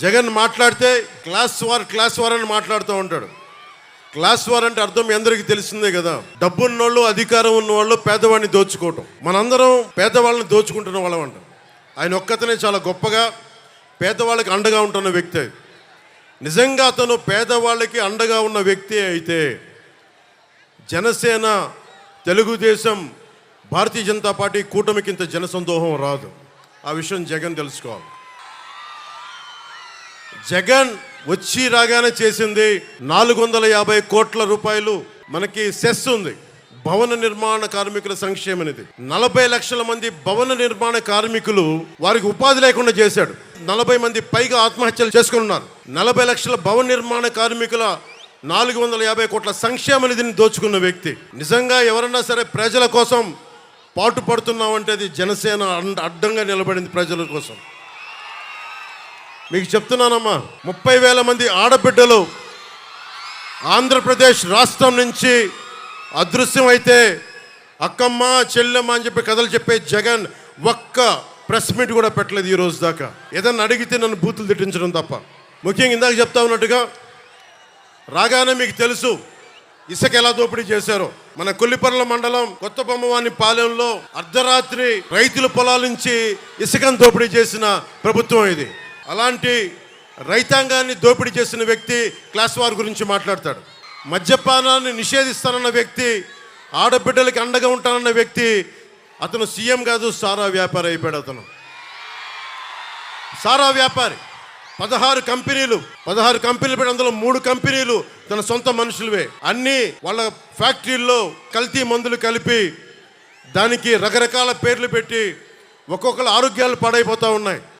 జగన్ మాట్లాడితే class war class war అని మాట్లాడుతూ ఉంటాడు. క్లాస్ వార్ అంటే అర్థం మీ అందరికీ తెలిసిందే కదా. డబ్బు ఉన్నోళ్ళు అధికారం ఉన్నవాళ్ళు పేదవాడిని దోచుకోవటం. మనందరం పేదవాళ్ళని దోచుకుంటున్న వాళ్ళం అంట. ఆయన ఒక్కతనే చాలా గొప్పగా పేదవాళ్ళకి అండగా ఉంటున్న వ్యక్తి నిజంగా అతను పేదవాళ్ళకి అండగా ఉన్న వ్యక్తి అయితే జనసేన తెలుగుదేశం భారతీయ జనతా పార్టీ కూటమికి ఇంత జనసందోహం రాదు. ఆ విషయం జగన్ తెలుసుకోవాలి. జగన్ వచ్చి రాగానే చేసింది నాలుగు వందల యాభై కోట్ల రూపాయలు. మనకి సెస్ ఉంది. భవన నిర్మాణ కార్మికుల సంక్షేమ నిధి నలభై లక్షల మంది భవన నిర్మాణ కార్మికులు వారికి ఉపాధి లేకుండా చేశాడు. నలభై మంది పైగా ఆత్మహత్యలు చేసుకుని ఉన్నారు నలభై లక్షల భవన నిర్మాణ కార్మికుల నాలుగు వందల యాభై కోట్ల సంక్షేమ నిధిని దోచుకున్న వ్యక్తి. నిజంగా ఎవరన్నా సరే ప్రజల కోసం పాటు పడుతున్నామంటే అది జనసేన అడ్డంగా నిలబడింది ప్రజల కోసం. మీకు చెప్తున్నానమ్మా ముప్పై వేల మంది ఆడబిడ్డలు ఆంధ్రప్రదేశ్ రాష్ట్రం నుంచి అదృశ్యం అయితే అక్కమ్మ చెల్లెమ్మ అని చెప్పి కథలు చెప్పే జగన్ ఒక్క ప్రెస్ మీట్ కూడా పెట్టలేదు ఈ రోజు దాకా. ఏదన్నా అడిగితే నన్ను బూతులు తిట్టించడం తప్ప. ముఖ్యంగా ఇందాక చెప్తా ఉన్నట్టుగా రాగానే మీకు తెలుసు ఇసుక ఎలా దోపిడీ చేశారో. మన కొల్లిపర్ల మండలం కొత్త బొమ్మవాని పాలెంలో అర్ధరాత్రి రైతుల పొలాల నుంచి ఇసుకను దోపిడీ చేసిన ప్రభుత్వం ఇది. అలాంటి రైతాంగాన్ని దోపిడీ చేసిన వ్యక్తి క్లాస్ వార్ గురించి మాట్లాడతాడు. మద్యపానాన్ని నిషేధిస్తానన్న వ్యక్తి ఆడబిడ్డలకి అండగా ఉంటానన్న వ్యక్తి అతను సీఎం కాదు సారా వ్యాపారి అయిపోయాడు అతను. సారా వ్యాపారి పదహారు కంపెనీలు పదహారు కంపెనీలు పెట్టి అందులో మూడు కంపెనీలు తన సొంత మనుషులవే. అన్నీ వాళ్ళ ఫ్యాక్టరీల్లో కల్తీ మందులు కలిపి దానికి రకరకాల పేర్లు పెట్టి ఒక్కొక్కరు ఆరోగ్యాలు పాడైపోతూ ఉన్నాయి.